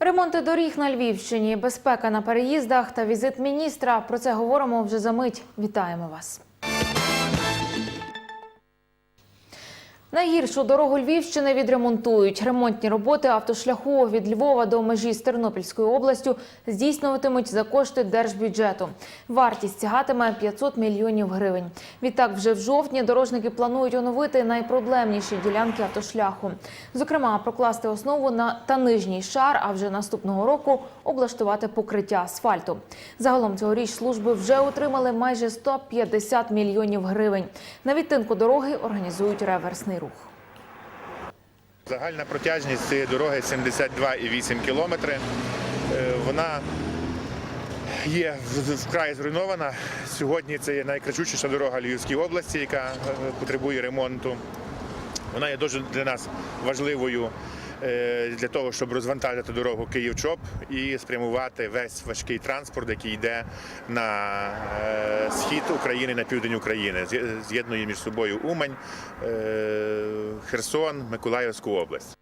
Ремонти доріг на Львівщині, безпека на переїздах та візит міністра. Про це говоримо вже за мить. Вітаємо вас. Найгіршу дорогу Львівщини відремонтують. Ремонтні роботи автошляху від Львова до межі з Тернопільською областю здійснюватимуть за кошти держбюджету. Вартість сягатиме 500 мільйонів гривень. Відтак, вже в жовтні дорожники планують оновити найпроблемніші ділянки автошляху. Зокрема, прокласти основу на та нижній шар, а вже наступного року облаштувати покриття асфальту. Загалом цьогоріч служби вже отримали майже 150 мільйонів гривень. На відтинку дороги організують реверсний рух. Загальна протяжність цієї дороги 72,8 кілометри. Е, Вона є вкрай зруйнована. Сьогодні це є найкрачучіша дорога Львівської області, яка е, потребує ремонту. Вона є дуже для нас важливою для того, щоб розвантажити дорогу Київ-Чоп і спрямувати весь важкий транспорт, який йде на е, схід України, на південь України. З'є- З'єднує між собою Умань, е, Херсон, Миколаївську область.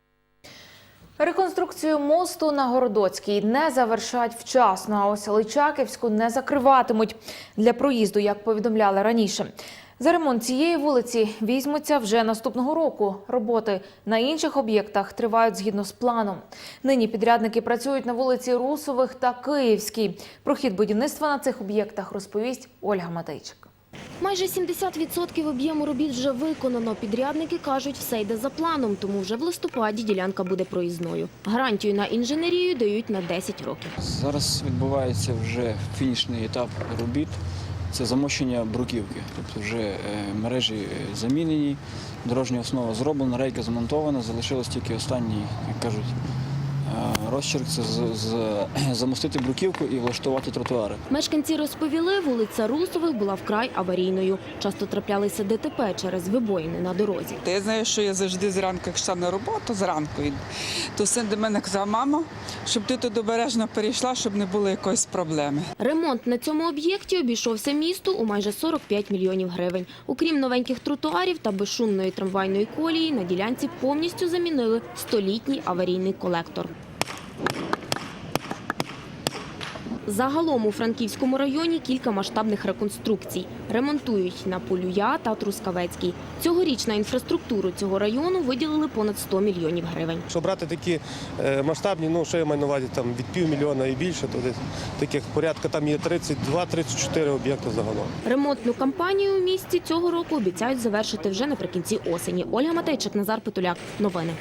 Реконструкцію мосту на Городоцькій не завершать вчасно, а ось Личаківську не закриватимуть для проїзду, як повідомляли раніше. За ремонт цієї вулиці візьмуться вже наступного року. Роботи на інших об'єктах тривають згідно з планом. Нині підрядники працюють на вулиці Русових та Київській. Про хід будівництва на цих об'єктах розповість Ольга Матейчик. Майже 70% об'єму робіт вже виконано. Підрядники кажуть, все йде за планом, тому вже в листопаді ділянка буде проїзною. Гарантію на інженерію дають на 10 років. Зараз відбувається вже фінішний етап робіт. Це замощення бруківки. Тобто вже е, мережі е, замінені, дорожня основа зроблена, рейка змонтована, залишилось тільки останній, як кажуть, розчерк це замостити бруківку і влаштувати тротуари. Мешканці розповіли, вулиця Русових була вкрай аварійною. Часто траплялися ДТП через вибоїни на дорозі. Та я знаю, що я завжди зранку, як йшла на роботу, зранку, то син до мене казав, мамо, щоб ти тут обережно перейшла, щоб не було якоїсь проблеми. Ремонт на цьому об'єкті обійшовся місту у майже 45 мільйонів гривень. Окрім новеньких тротуарів та безшумної трамвайної колії, на ділянці повністю замінили столітній аварійний колектор. Загалом у Франківському районі кілька масштабних реконструкцій. Ремонтують на Полюя та Трускавецькій. Цьогоріч на інфраструктуру цього району виділили понад 100 мільйонів гривень. Якщо брати такі е, масштабні, ну що я маю на увазі, там від півмільйона і більше, то десь таких порядка там є 32-34 об'єкти загалом. Ремонтну кампанію у місті цього року обіцяють завершити вже наприкінці осені. Ольга Матейчик, Назар Петуляк. Новини.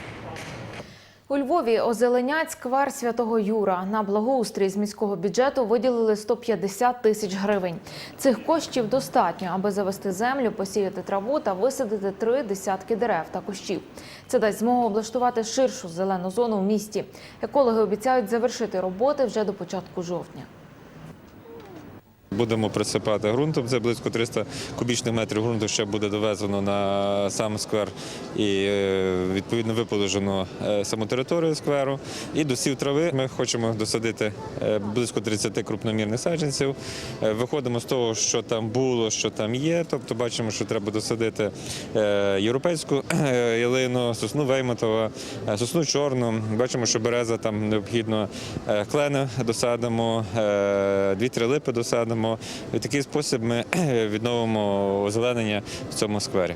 У Львові озеленять сквер святого Юра. На благоустрій з міського бюджету виділили 150 тисяч гривень. Цих коштів достатньо, аби завести землю, посіяти траву та висадити три десятки дерев та кущів. Це дасть змогу облаштувати ширшу зелену зону в місті. Екологи обіцяють завершити роботи вже до початку жовтня. Будемо присипати ґрунтом. Це близько 300 кубічних метрів ґрунту ще буде довезено на сам сквер і е, відповідно виположено е, саму територію скверу. І досів трави ми хочемо досадити е, близько 30 крупномірних саджанців. Виходимо з того, що там було, що там є. Тобто бачимо, що треба досадити європейську ялину, сосну Вейматова, сосну чорну. Бачимо, що береза там необхідно клени досадимо, дві-три липи досадимо. І в такий спосіб ми відновимо озеленення в цьому сквері.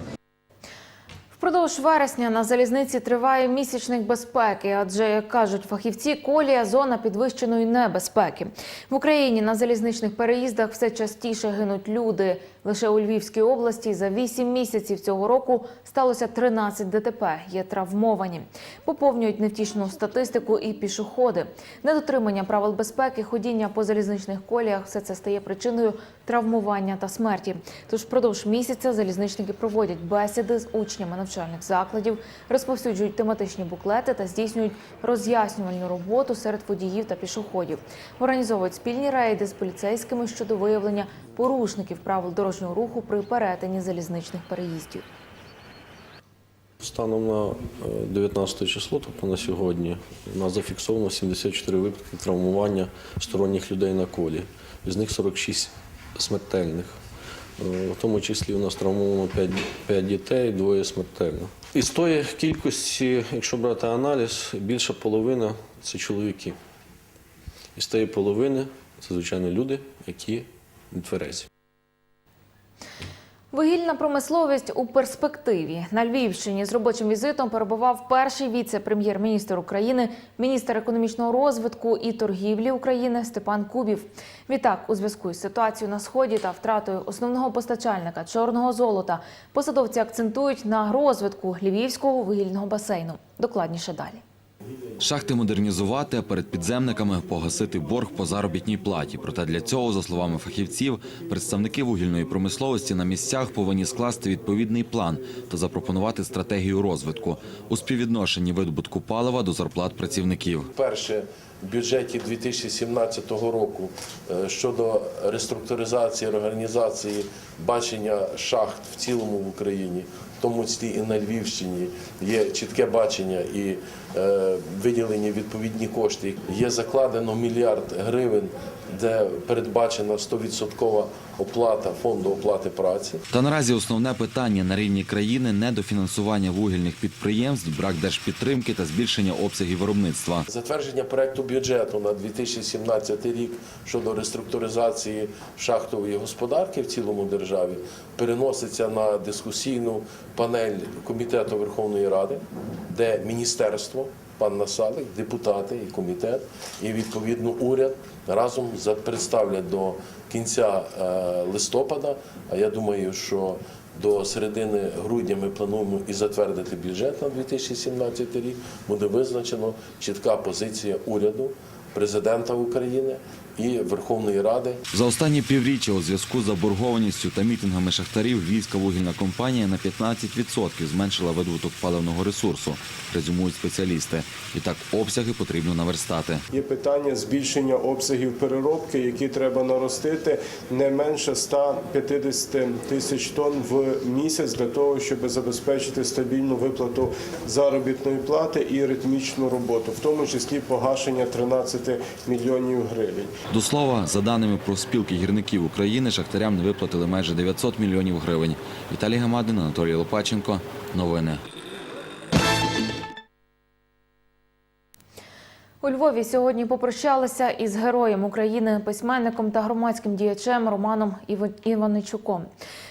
Впродовж вересня на залізниці триває місячник безпеки, адже, як кажуть фахівці, колія зона підвищеної небезпеки. В Україні на залізничних переїздах все частіше гинуть люди. Лише у Львівській області за 8 місяців цього року сталося 13 ДТП. Є травмовані. Поповнюють невтішну статистику і пішоходи. Недотримання правил безпеки, ходіння по залізничних коліях все це стає причиною травмування та смерті. Тож впродовж місяця залізничники проводять бесіди з учнями навчальних закладів, розповсюджують тематичні буклети та здійснюють роз'яснювальну роботу серед водіїв та пішоходів. Організовують спільні рейди з поліцейськими щодо виявлення порушників правил дорожнього руху при перетині залізничних переїздів. Станом на е, 19 число, тобто на сьогодні, у нас зафіксовано 74 випадки травмування сторонніх людей на колі. З них 46 смертельних. Е, В тому числі у нас травмовано 5, 5 дітей, двоє смертельно. Із тої кількості, якщо брати аналіз, більша половина це чоловіки. Із тієї половини це, звичайно, люди, які тверезі. Вугільна промисловість у перспективі на Львівщині з робочим візитом перебував перший віце-прем'єр-міністр України, міністр економічного розвитку і торгівлі України Степан Кубів. Відтак, у зв'язку із ситуацією на сході та втратою основного постачальника чорного золота, посадовці акцентують на розвитку львівського вугільного басейну. Докладніше далі. Шахти модернізувати, а перед підземниками погасити борг по заробітній платі. Проте для цього, за словами фахівців, представники вугільної промисловості на місцях повинні скласти відповідний план та запропонувати стратегію розвитку у співвідношенні видобутку палива до зарплат працівників. Перше бюджеті 2017 року е, щодо реструктуризації, реорганізації бачення шахт в цілому в Україні, в тому числі і на Львівщині, є чітке бачення і е, виділені відповідні кошти. Є закладено мільярд гривень, де передбачена 100% оплата фонду оплати праці. Та наразі основне питання на рівні країни недофінансування вугільних підприємств, брак держпідтримки та збільшення обсягів виробництва. Затвердження проекту бюджету на 2017 рік щодо реструктуризації шахтової господарки в цілому державі переноситься на дискусійну панель комітету Верховної Ради, де міністерство, пан Насалик, депутати і комітет, і відповідно уряд разом представлять до кінця е, листопада. А я думаю, що до середини грудня ми плануємо і затвердити бюджет на 2017 рік. Буде визначено чітка позиція уряду, президента України і Верховної Ради. За останні півріччя у зв'язку з заборгованістю та мітингами шахтарів Львівська вугільна компанія на 15% зменшила видобуток паливного ресурсу, резюмують спеціалісти. І так обсяги потрібно наверстати. Є питання збільшення обсягів переробки, які треба наростити не менше 150 тисяч тонн в місяць для того, щоб забезпечити стабільну виплату заробітної плати і ритмічну роботу, в тому числі погашення 13 мільйонів гривень. До слова, за даними профспілки гірників України, шахтарям не виплатили майже 900 мільйонів гривень. Віталій Гамадин, Анатолій Лопаченко. Новини. У Львові сьогодні попрощалися із героєм України, письменником та громадським діячем Романом Іваничуком.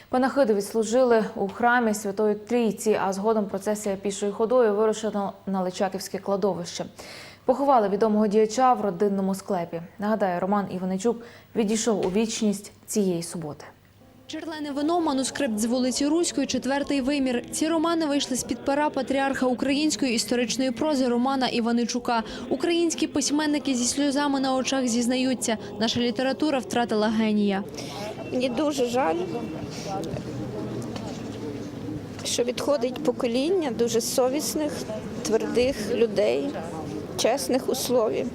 Панахиду відслужили у храмі Святої Трійці, а згодом процесія пішою ходою вирушена на Личаківське кладовище. Поховали відомого діяча в родинному склепі. Нагадаю, Роман Іваничук відійшов у вічність цієї суботи. Черлене вино, манускрипт з вулиці Руської, четвертий вимір. Ці романи вийшли з під пера патріарха української історичної прози Романа Іваничука. Українські письменники зі сльозами на очах зізнаються, наша література втратила генія. Мені дуже жаль, що відходить покоління дуже совісних, твердих людей, чесних у слові,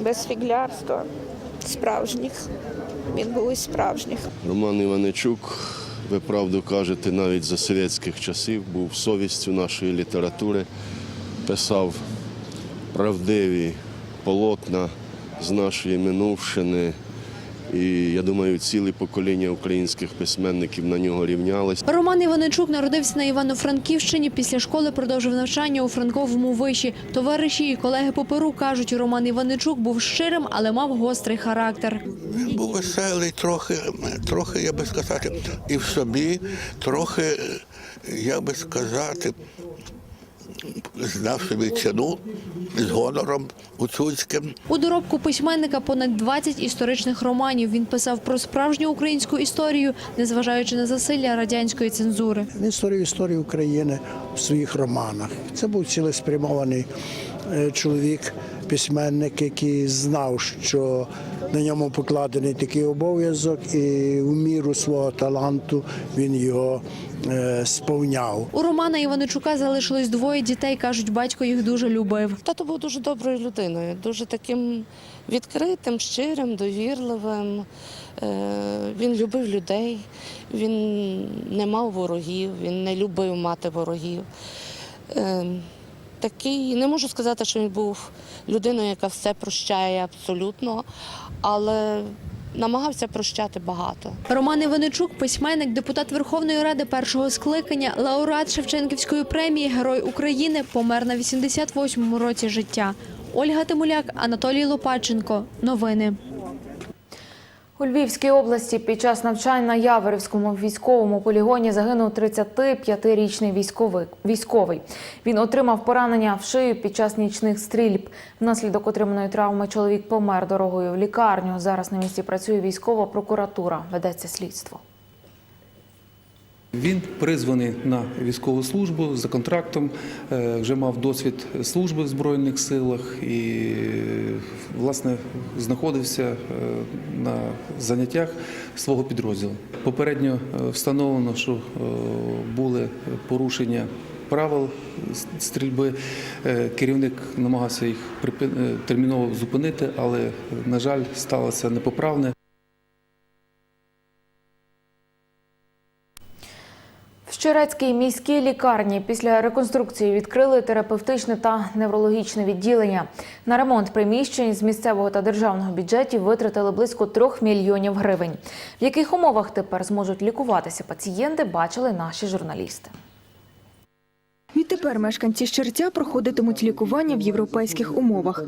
без фіглярства, справжніх. Він був із справжніх. Роман Іваничук, ви правду кажете, навіть за совєтських часів був совістю нашої літератури, писав правдиві полотна з нашої минувшини. І я думаю, ціле покоління українських письменників на нього рівнялись. Роман Іваничук народився на Івано-Франківщині. Після школи продовжив навчання у Франковому виші. Товариші і колеги по перу кажуть, Роман Іваничук був щирим, але мав гострий характер. Він був веселий, трохи, трохи, я би сказати, і в собі, трохи, як би сказати, знав собі ціну з гонором гуцульським. У доробку письменника понад 20 історичних романів. Він писав про справжню українську історію, незважаючи на засилля радянської цензури. Він історію України в своїх романах. Це був цілеспрямований чоловік, письменник, який знав, що на ньому покладений такий обов'язок, і в міру свого таланту він його е, сповняв. У Романа Іваничука залишилось двоє дітей. кажуть, батько їх дуже любив. Тато був дуже доброю людиною, дуже таким відкритим, щирим, довірливим. Е, Він любив людей, він не мав ворогів, він не любив мати ворогів. Такий, не можу сказати, що він був людиною, яка все прощає абсолютно, але намагався прощати багато. Роман Іваничук, письменник, депутат Верховної Ради першого скликання, лауреат Шевченківської премії Герой України, помер на 88-му році життя. Ольга Тимуляк, Анатолій Лопаченко. Новини. У Львівській області під час навчань на Яворівському військовому полігоні загинув 35-річний військовий. військовий. Він отримав поранення в шию під час нічних стрільб. Внаслідок отриманої травми чоловік помер дорогою в лікарню. Зараз на місці працює військова прокуратура. Ведеться слідство. Він призваний на військову службу за контрактом, е, вже мав досвід служби в Збройних силах і, власне, знаходився е, на заняттях свого підрозділу. Попередньо е, встановлено, що були порушення правил стрільби. Керівник намагався їх терміново зупинити, але, на жаль, сталося непоправне. Щерецькій міській лікарні після реконструкції відкрили терапевтичне та неврологічне відділення. На ремонт приміщень з місцевого та державного бюджетів витратили близько трьох мільйонів гривень. В яких умовах тепер зможуть лікуватися пацієнти, бачили наші журналісти. Відтепер мешканці Щерця проходитимуть лікування в європейських умовах.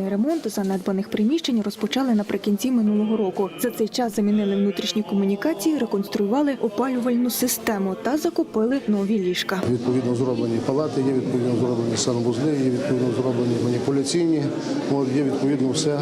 Капітальний ремонт занедбаних приміщень розпочали наприкінці минулого року. За цей час замінили внутрішні комунікації, реконструювали опалювальну систему та закупили нові ліжка. Відповідно зроблені палати, є відповідно зроблені санвузли, є відповідно зроблені маніпуляційні. От є відповідно все е,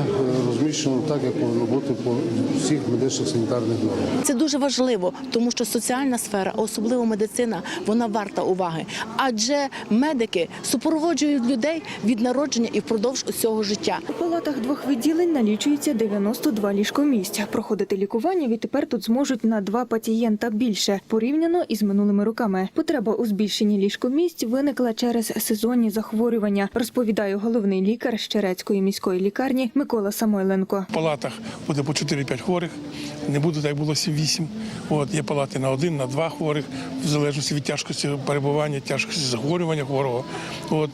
розміщено так, як повинно бути по всіх медичних санітарних нормах. Це дуже важливо, тому що соціальна сфера, особливо медицина, вона варта уваги. Адже медики супроводжують людей від народження і впродовж усього життя. У палатах двох відділень налічується 92 ліжкомісця. Проходити лікування відтепер тут зможуть на два пацієнта більше порівняно із минулими роками. Потреба у збільшенні ліжкомісць виникла через сезонні захворювання, розповідає головний лікар Щерецької міської лікарні Микола Самойленко. В палатах буде по 4-5 хворих, не буде так було 7-8. От є палати на один, на два хворих, в залежності від тяжкості перебування, тяжкості захворювання хворого. От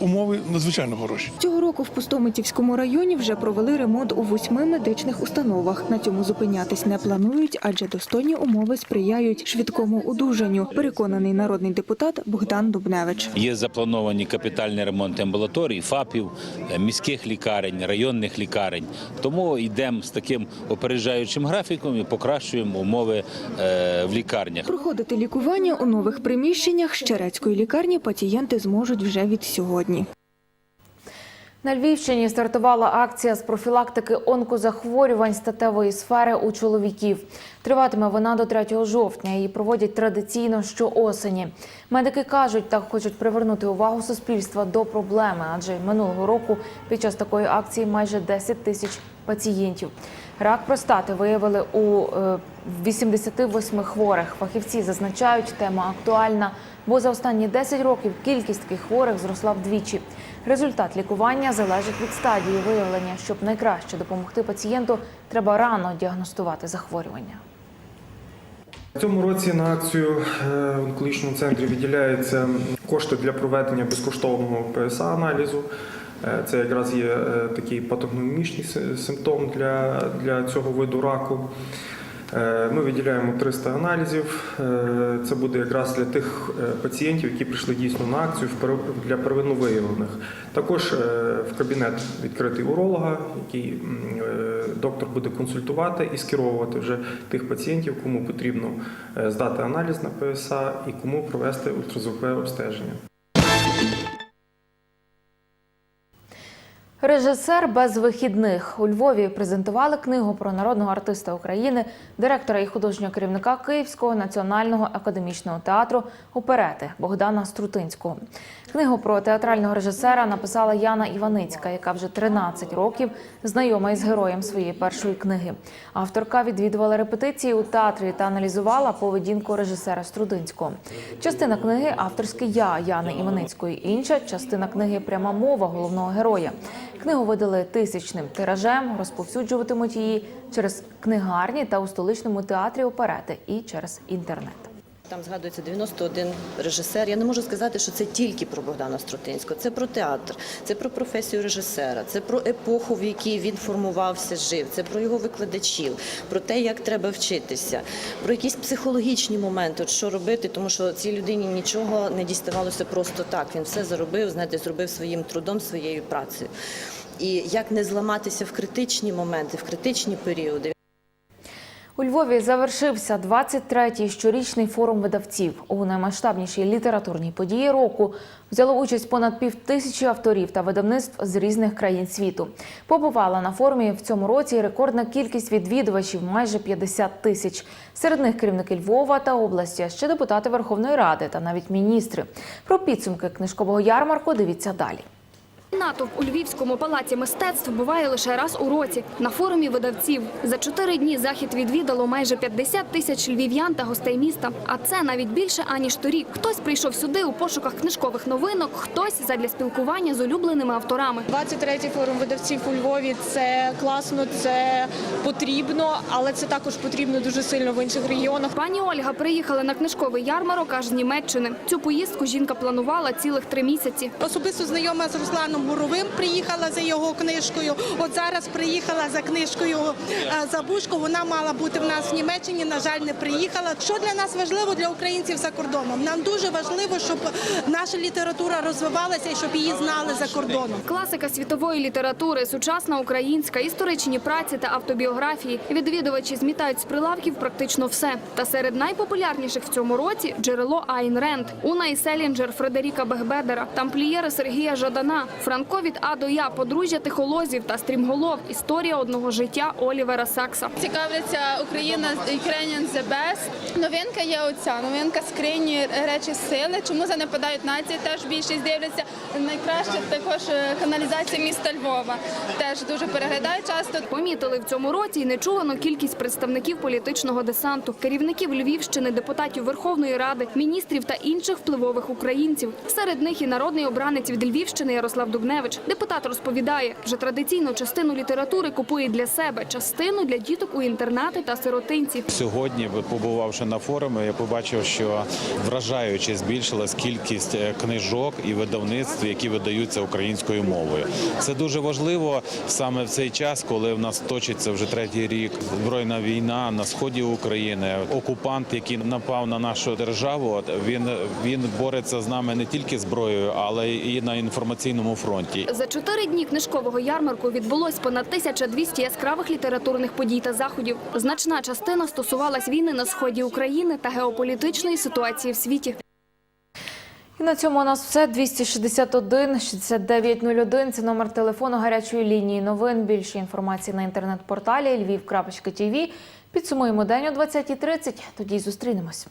умови надзвичайно хороші. Цього року в Пустомитівському районі вже провели ремонт у восьми медичних установах. На цьому зупинятись не планують, адже достойні умови сприяють швидкому одужанню. Переконаний народний депутат Богдан Дубневич. Є заплановані капітальний ремонт амбулаторій, ФАПів, е, міських лікарень, районних лікарень. Тому йдемо з таким опереджаючим графіком і покращуємо умови е, в лікарнях. Проходити лікування у нових приміщеннях Щерецької лікарні пацієнти зможуть вже від сьогодні. На Львівщині стартувала акція з профілактики онкозахворювань статевої сфери у чоловіків. Триватиме вона до 3 жовтня. Її проводять традиційно щоосені. Медики кажуть, так хочуть привернути увагу суспільства до проблеми, адже минулого року під час такої акції майже 10 тисяч пацієнтів. Рак простати виявили у е, 88 хворих. Фахівці зазначають, тема актуальна, бо за останні 10 років кількість таких хворих зросла вдвічі. Результат лікування залежить від стадії виявлення. Щоб найкраще допомогти пацієнту, треба рано діагностувати захворювання. В цьому році на акцію е, в онкологічному центрі виділяються кошти для проведення безкоштовного ПСА-аналізу. Е, Це якраз є е, такий патогномічний симптом для, для цього виду раку. Е, Ми виділяємо 300 аналізів. Е, Це буде якраз для тих е, пацієнтів, які прийшли дійсно на акцію для первинно виявлених. Також в кабінет відкритий уролога, який доктор буде консультувати і скеровувати вже тих пацієнтів, кому потрібно здати аналіз на ПСА і кому провести ультразвукове обстеження. Режисер без вихідних у Львові презентували книгу про народного артиста України, директора і художнього керівника Київського національного академічного театру оперети Богдана Струтинського. Книгу про театрального режисера написала Яна Іваницька, яка вже 13 років знайома із героєм своєї першої книги. Авторка відвідувала репетиції у театрі та аналізувала поведінку режисера Струдинського. Частина книги авторське я Яни Іваницької, інша частина книги пряма мова головного героя. Книгу видали тисячним тиражем, розповсюджуватимуть її через книгарні та у столичному театрі оперети і через інтернет. Там згадується 91 режисер. Я не можу сказати, що це тільки про Богдана Струтинського. Це про театр, це про професію режисера, це про епоху, в якій він формувався, жив, це про його викладачів, про те, як треба вчитися, про якісь психологічні моменти, от що робити, тому що цій людині нічого не діставалося просто так. Він все заробив, знаєте, зробив своїм трудом, своєю працею. І як не зламатися в критичні моменти, в критичні періоди. У Львові завершився 23-й щорічний форум видавців. У наймасштабнішій літературній події року взяло участь понад півтисячі авторів та видавництв з різних країн світу. Побувала на форумі в цьому році рекордна кількість відвідувачів майже 50 тисяч. Серед них керівники Львова та області, ще депутати Верховної Ради та навіть міністри. Про підсумки книжкового ярмарку дивіться далі. Натовп у Львівському палаці мистецтв буває лише раз у році на форумі видавців. За чотири дні захід відвідало майже 50 тисяч львів'ян та гостей міста. А це навіть більше аніж торік. Хтось прийшов сюди у пошуках книжкових новинок, хтось задля спілкування з улюбленими авторами. 23-й форум видавців у Львові це класно, це потрібно, але це також потрібно дуже сильно в інших регіонах. Пані Ольга приїхала на книжковий ярмарок аж з Німеччини. Цю поїздку жінка планувала цілих три місяці. Особисто знайома з Русланом Буровим, приїхала за його книжкою. От зараз приїхала за книжкою е, Забушко. Вона мала бути в нас в Німеччині. На жаль, не приїхала. Що для нас важливо для українців за кордоном? Нам дуже важливо, щоб наша література розвивалася і щоб її знали за кордоном. Класика світової літератури, сучасна українська, історичні праці та автобіографії. Відвідувачі змітають з прилавків практично все. Та серед найпопулярніших в цьому році джерело Айн Ренд, Уна і Селінджер Фредеріка Бехбедера, тамплієри Сергія Жадана, Франко від А до Я, подружжя тихолозів та стрімголов. Історія одного життя Олівера Сакса. Цікавляться Україна Ukrainian the best. Новинка є оця, новинка скрині речі сили. Чому занепадають нації? Теж більшість дивляться. Найкраще також е, каналізація міста Львова. Теж дуже переглядають часто. Помітили в цьому році й нечувану кількість представників політичного десанту, керівників Львівщини, депутатів Верховної Ради, міністрів та інших впливових українців. Серед них і народний обранець від Львівщини Ярослав Дубневич. Депутат розповідає, вже традиційну частину літератури купує для себе, частину для діток у інтернати та сиротинці. Сьогодні, побувавши на форумі, я побачив, що вражаюче збільшилась кількість е, книжок і видавництв, які видаються українською мовою. Це дуже важливо саме в цей час, коли в нас точиться вже третій рік збройна війна на сході України. Окупант, який напав на нашу державу, він він бореться з нами не тільки зброєю, але і на інформаційному фронті. За чотири дні книжкового ярмарку відбулось понад 1200 яскравих літературних подій та заходів. Значна частина стосувалась війни на сході України та геополітичної ситуації в світі. І на цьому у нас все. 261 6901 – це номер телефону гарячої лінії новин. Більше інформації на інтернет-порталі lviv.tv. Підсумуємо день о 20.30. Тоді й зустрінемось.